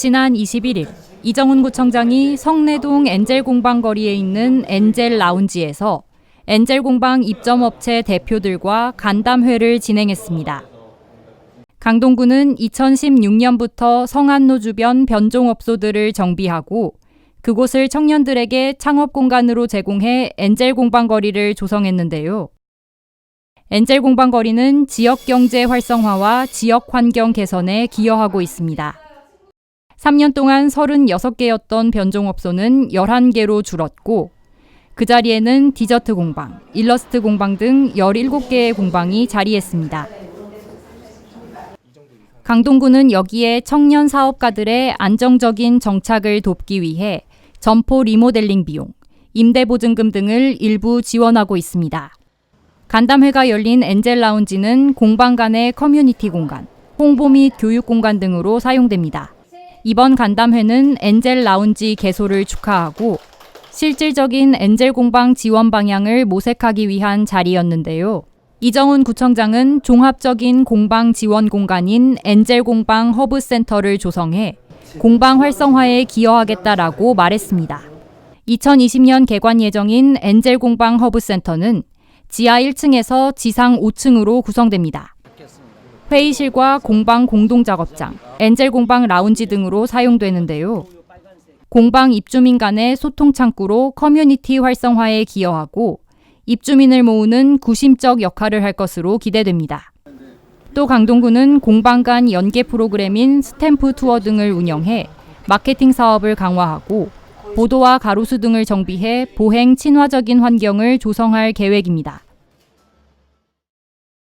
지난 21일 이정훈 구청장이 성내동 엔젤 공방 거리에 있는 엔젤 라운지에서 엔젤 공방 입점업체 대표들과 간담회를 진행했습니다. 강동구는 2016년부터 성안로 주변 변종업소들을 정비하고 그곳을 청년들에게 창업 공간으로 제공해 엔젤 공방 거리를 조성했는데요. 엔젤 공방 거리는 지역 경제 활성화와 지역 환경 개선에 기여하고 있습니다. 3년 동안 36개였던 변종업소는 11개로 줄었고 그 자리에는 디저트 공방, 일러스트 공방 등 17개의 공방이 자리했습니다. 강동구는 여기에 청년 사업가들의 안정적인 정착을 돕기 위해 점포 리모델링 비용, 임대 보증금 등을 일부 지원하고 있습니다. 간담회가 열린 엔젤 라운지는 공방 간의 커뮤니티 공간, 홍보 및 교육 공간 등으로 사용됩니다. 이번 간담회는 엔젤 라운지 개소를 축하하고 실질적인 엔젤 공방 지원 방향을 모색하기 위한 자리였는데요. 이정훈 구청장은 종합적인 공방 지원 공간인 엔젤 공방 허브 센터를 조성해 공방 활성화에 기여하겠다라고 말했습니다. 2020년 개관 예정인 엔젤 공방 허브 센터는 지하 1층에서 지상 5층으로 구성됩니다. 회의실과 공방 공동작업장, 엔젤 공방 라운지 등으로 사용되는데요. 공방 입주민 간의 소통 창구로 커뮤니티 활성화에 기여하고 입주민을 모으는 구심적 역할을 할 것으로 기대됩니다. 또 강동구는 공방 간 연계 프로그램인 스탬프 투어 등을 운영해 마케팅 사업을 강화하고 보도와 가로수 등을 정비해 보행 친화적인 환경을 조성할 계획입니다.